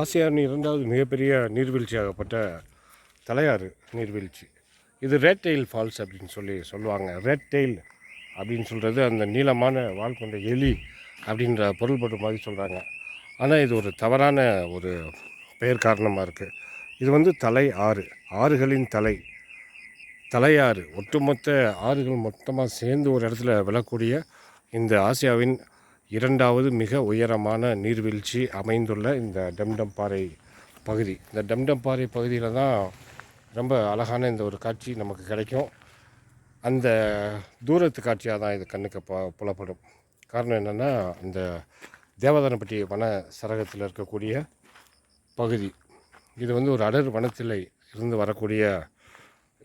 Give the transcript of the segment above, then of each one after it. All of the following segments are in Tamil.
ஆசியாவின் இரண்டாவது மிகப்பெரிய நீர்வீழ்ச்சியாகப்பட்ட தலையாறு நீர்வீழ்ச்சி. இது ரெட் டெயில் ஃபால்ஸ் அப்படின்னு சொல்லி சொல்லுவாங்க. ரெட் டெயில் அப்படின்னு சொல்கிறது அந்த நீளமான வால் கொண்ட எலி அப்படின்ற பொருள்பட்டு மாதிரி சொல்கிறாங்க ஆனால் இது ஒரு தவறான ஒரு பெயர் காரணமாக இருக்குது இது வந்து தலை ஆறு. ஆறுகளின் தலை. தலையாறு. ஒட்டுமொத்த ஆறுகள் மொத்தமாக சேர்ந்து ஒரு இடத்துல விழக்கூடிய இந்த ஆசியாவின் இரண்டாவது மிக உயரமான நீர்வீழ்ச்சி அமைந்துள்ள இந்த டம்டம் பாறை பகுதி. இந்த டம்டம் பாறை பகுதியில் தான் ரொம்ப அழகான இந்த ஒரு காட்சி நமக்கு கிடைக்கும். அந்த தூரத்து காட்சியாக தான் இது கண்ணுக்கு ப புலப்படும். காரணம் என்னென்னா இந்த தேவதானப்பட்டி வன சரகத்தில் இருக்கக்கூடிய பகுதி. இது வந்து ஒரு அடர் வனத்தில் இருந்து வரக்கூடிய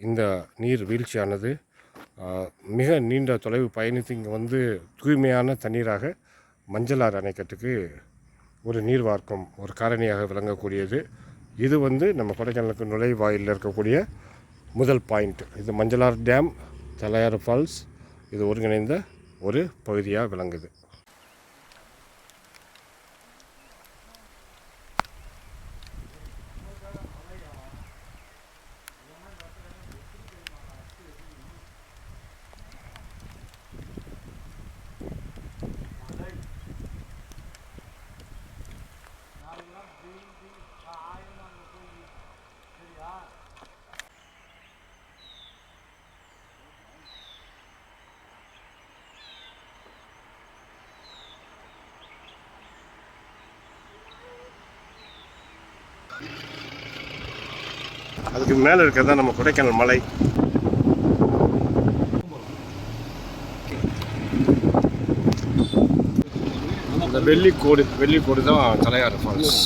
இந்த நீர் வீழ்ச்சியானது மிக நீண்ட தொலைவு பயணித்து இங்கே வந்து தூய்மையான தண்ணீராக மஞ்சளாறு அணைக்கட்டுக்கு ஒரு நீர்வார்க்கம் ஒரு காரணியாக விளங்கக்கூடியது. இது வந்து நம்ம கொடைக்கானலுக்கு நுழைவாயிலில் இருக்கக்கூடிய முதல் பாயிண்ட். இது மஞ்சளார் டேம் தலையாறு ஃபால்ஸ். இது ஒருங்கிணைந்த ஒரு பகுதியாக விளங்குது. அதுக்கு மேலே இருக்கிறது தான் நம்ம கொடைக்கானல் மலை. அந்த வெள்ளி கோடு வெள்ளி கோடு தான் தலையாறு ஃபால்ஸ்.